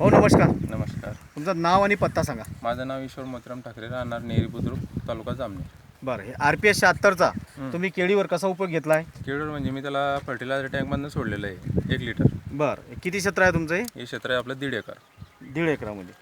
हो नमस्कार. नमस्कार. तुमचं नाव आणि पत्ता सांगा. माझं नाव ईश्वर मोतीराम ठाकरे राहणार नेरी बुद्रुक तालुका जामनेर. बरं हे आर पी एस शहात्तरचा तुम्ही केळीवर कसा उपयोग घेतलाय? केळूर म्हणजे मी त्याला फर्टिलायझर टँकमधनं सोडलेलं आहे एक लिटर बरं किती क्षेत्र आहे तुमचं हे? हे क्षेत्र आहे आपलं दीड एकर. दीड एकरामध्ये.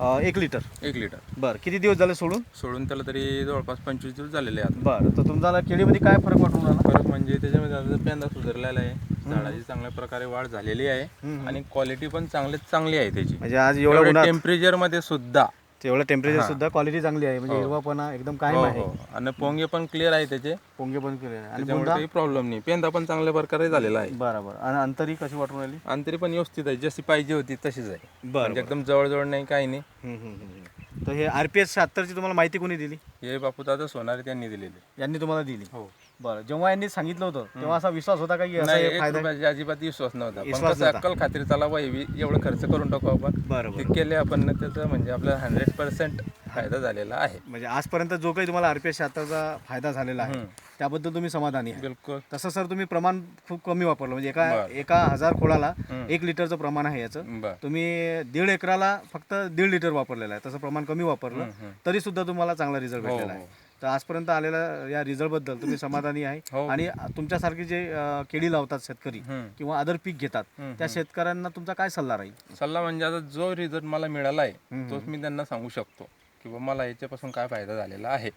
अं, एक लिटर एक लिटर बरं किती दिवस झाले सोडून? सोडून त्याला तरी जवळपास पंचवीस दिवस झालेले आहेत. बरं तर तुमचा केळीमध्ये काय फरक वाटून राहिला? फरक म्हणजे त्याच्यामध्ये आता पेंदा सुधारलेला आहे झाडाची चांगल्या प्रकारे वाढ झालेली आहे आणि क्वालिटी पण चांगलीच चांगली आहे त्याची. म्हणजे आज एवढ्या उन्हात टेम्परेचरमध्ये सुद्धा. तेवढं टेम्परेचर सुद्धा क्वालिटी चांगली आहे. म्हणजे हिरवापणा एकदम कायम हो आहे. हो. आणि पोंगे पण क्लिअर आहे त्याचे. पोंगे पण केले आणि त्याच्यामुळे बुंदा? काही प्रॉब्लेम नाही. पेंदा पण चांगल्या प्रकारे झालेला आहे. बरोबर आणि अंतरी कशी वाटून राहिली अंतरी पण व्यवस्थित आहे. जशी पाहिजे होती तशीच आहे. बरं म्हणजे एकदम जवळजवळ नाही काही नाही. हम्म, हम्म, हम्म. तर हे आर पी एस शहात्तरची तुम्हाला माहिती कोणी दिली? हे बापू दादा सोनारे त्यांनी दिलेले. यांनी तुम्हाला दिली. हो. बरं जेव्हा यांनी सांगितलं होतं तेव्हा असा विश्वास होता का की असा नाही हे एक फायदा रुपयाची अजिबात विश्वास नव्हता. पण विश्वास कसं अक्कल खात्री चला वही एवढं खर्च करून टाकू आपण. बरं ते केले आपण ना त्याचा म्हणजे आपल्याला हंड्रेड पर्सेंट फायदा झालेला आहे. म्हणजे आजपर्यंत जो काही तुम्हाला आरपीएस शहात्तरचा फायदा झालेला आहे. त्याबद्दल तुम्ही समाधानी आहे बिलकुल. तसं सर तुम्ही प्रमाण खूप कमी वापरलं. म्हणजे एका बरं. एका हजार हम्म. एक लिटरचं प्रमाण आहे याचं. बर. तुम्ही दीड एकराला फक्त दीड लिटर वापरलेलं आहे. तसं प्रमाण कमी वापरलं हम्म, हम्म. तरी सुद्धा तुम्हाला चांगला रिझल्ट हो, भेटलेला आहे. हो. तर आजपर्यंत आलेल्या या रिझल्टबद्दल तुम्ही समाधानी आहे. हो. आणि तुमच्यासारखे जे अं, केळी लावतात शेतकरी. किंवा अदर पीक घेतात त्या शेतकऱ्यांना तुमचा काय सल्ला राहील? सल्ला म्हणजे आता जो रिझल्ट मला मिळाला आहे. तोच मी त्यांना सांगू शकतो किंवा मला याच्यापासून काय फायदा झालेला आहे.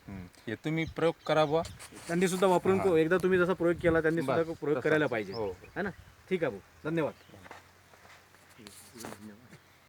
हे तुम्ही प्रयोग करा बुवा. त्यांनी सुद्धा वापरून एकदा तुम्ही जसा प्रयोग केला त्यांनी सुद्धा प्रयोग करायला पाहिजे. हो. है ना? ठीक आहे भाऊ धन्यवाद.